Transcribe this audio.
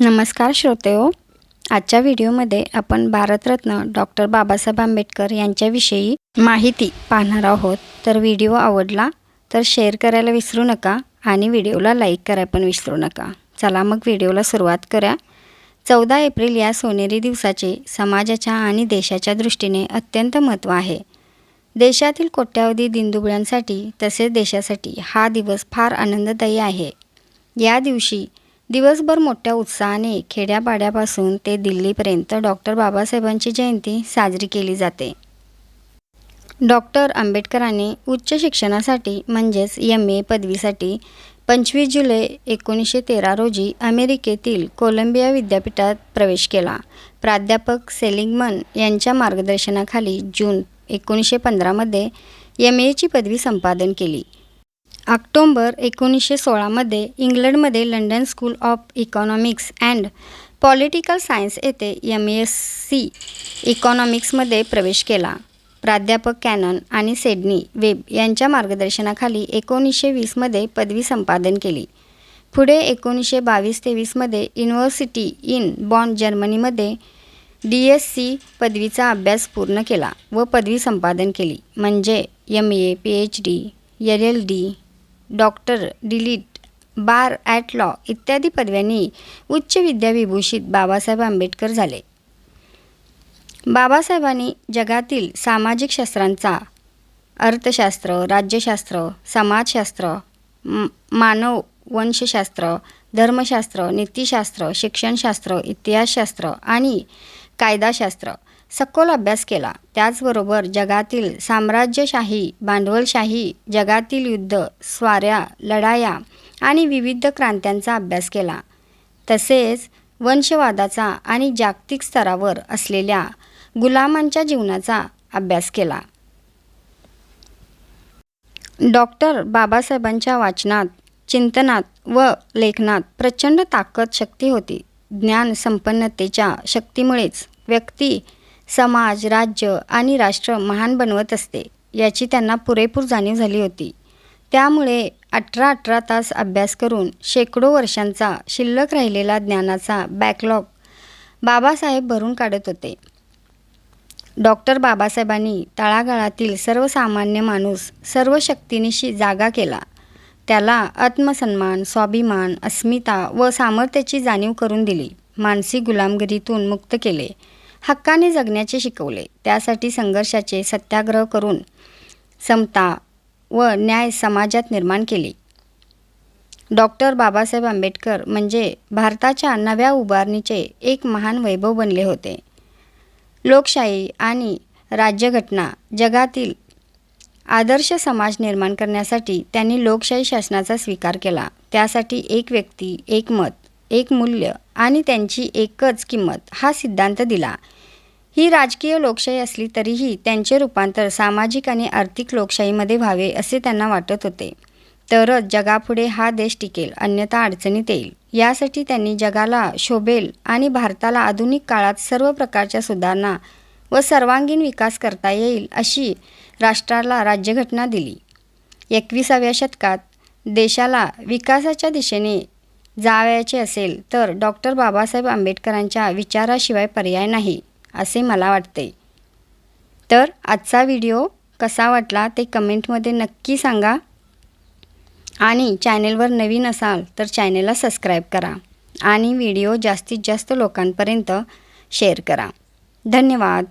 नमस्कार श्रोतेहो आजच्या व्हिडिओमध्ये आपण भारतरत्न डॉक्टर बाबासाहेब आंबेडकर यांच्याविषयी माहिती पाहणार आहोत. तर व्हिडिओ आवडला तर शेअर करायला विसरू नका आणि व्हिडिओला लाईक करायला पण विसरू नका. चला मग व्हिडिओला सुरुवात करा चौदा एप्रिल या सोनेरी दिवसाचे समाजाच्या आणि देशाच्या दृष्टीने अत्यंत महत्त्व आहे. देशातील कोट्यावधी दिनदुबळ्यांसाठी तसेच देशासाठी हा दिवस फार आनंददायी आहे. या दिवशी दिवसभर मोठ्या उत्साहाने खेड्यापाड्यापासून ते दिल्लीपर्यंत डॉक्टर बाबासाहेबांची जयंती साजरी केली जाते. डॉक्टर आंबेडकरांनी उच्च शिक्षणासाठी म्हणजेच एम ए पदवीसाठी पंचवीस जुलै एकोणीसशे तेरा रोजी अमेरिकेतील कोलंबिया विद्यापीठात प्रवेश केला. प्राध्यापक सेलिंगमन यांच्या मार्गदर्शनाखाली जून एकोणीसशे पंधरामध्ये एम एची पदवी संपादन केली. ऑक्टोंबर एकोणीसशे सोळामध्ये इंग्लंडमध्ये London school of economics and political science येथे एम एस सी इकॉनॉमिक्समध्ये प्रवेश केला. प्राध्यापक कॅनन आणि सेडनी वेब यांच्या मार्गदर्शनाखाली एकोणीसशे वीसमध्ये पदवी संपादन केली. पुढे एकोणीसशे बावीस तेवीसमध्ये युनिव्हर्सिटी इन बॉन जर्मनीमध्ये डी एस सी पदवीचा अभ्यास पूर्ण केला व पदवी संपादन केली. म्हणजे M A P H D L L D doctor DLitt bar at law इत्यादी पदव्यांनी उच्च विद्याविभूषित बाबासाहेब आंबेडकर झाले. बाबासाहेबांनी जगातील सामाजिक शास्त्रांचा अर्थशास्त्र राज्यशास्त्र समाजशास्त्र मानव वंशशास्त्र धर्मशास्त्र नीतिशास्त्र शिक्षणशास्त्र इतिहासशास्त्र आणि कायदाशास्त्र सखोल अभ्यास केला. त्याचबरोबर जगातील साम्राज्यशाही भांडवलशाही जगातील युद्ध स्वाऱ्या लढाया आणि विविध क्रांत्यांचा अभ्यास केला. तसेच वंशवादाचा आणि जागतिक स्तरावर असलेल्या गुलामांच्या जीवनाचा अभ्यास केला. डॉक्टर बाबासाहेबांच्या वाचनात चिंतनात व लेखनात प्रचंड ताकद शक्ती होती. ज्ञान संपन्नतेच्या शक्तीमुळेच व्यक्ती समाज राज्य आणि राष्ट्र महान बनवत असते याची त्यांना पुरेपूर जाणीव झाली होती. त्यामुळे अठरा अठरा तास अभ्यास करून शेकडो वर्षांचा शिल्लक राहिलेला ज्ञानाचा बॅकलॉग बाबासाहेब भरून काढत होते. डॉक्टर बाबासाहेबांनी तळागाळातील सर्वसामान्य माणूस सर्व शक्तीनिशी जागा केला. त्याला आत्मसन्मान स्वाभिमान अस्मिता व सामर्थ्याची जाणीव करून दिली. मानसिक गुलामगिरीतून मुक्त केले. हक्काने जगण्याचे शिकवले. त्यासाठी संघर्षाचे सत्याग्रह करून समता व न्याय समाजात निर्माण केली. डॉक्टर बाबासाहेब आंबेडकर म्हणजे भारताच्या नव्या उभारणीचे एक महान वैभव बनले होते. लोकशाही आणि राज्यघटना जगातील आदर्श समाज निर्माण करण्यासाठी त्यांनी लोकशाही शासनाचा स्वीकार केला. त्यासाठी एक व्यक्ती एक मत एक मूल्य आणि त्यांची एकच किंमत हा सिद्धांत दिला. ही राजकीय लोकशाही असली तरीही त्यांचे रूपांतर सामाजिक आणि आर्थिक लोकशाहीमध्ये व्हावे असे त्यांना वाटत होते. तरच जगापुढे हा देश टिकेल अन्यथा अडचणीत येईल. यासाठी त्यांनी जगाला शोभेल आणि भारताला आधुनिक काळात सर्व प्रकारच्या सुधारणा व सर्वांगीण विकास करता येईल अशी राष्ट्राला राज्यघटना दिली. एकविसाव्या शतकात देशाला विकासाच्या दिशेने जावयाचे असेल तर डॉक्टर बाबासाहेब आंबेडकरांच्या विचाराशिवाय पर्याय नाही असे मला वाटते. तर आजचा व्हिडिओ कसा वाटला ते कमेंटमध्ये नक्की सांगा. आणि चॅनेलवर नवीन असाल तर चॅनेलला सबस्क्राईब करा आणि व्हिडिओ जास्तीत जास्त लोकांपर्यंत शेअर करा. धन्यवाद.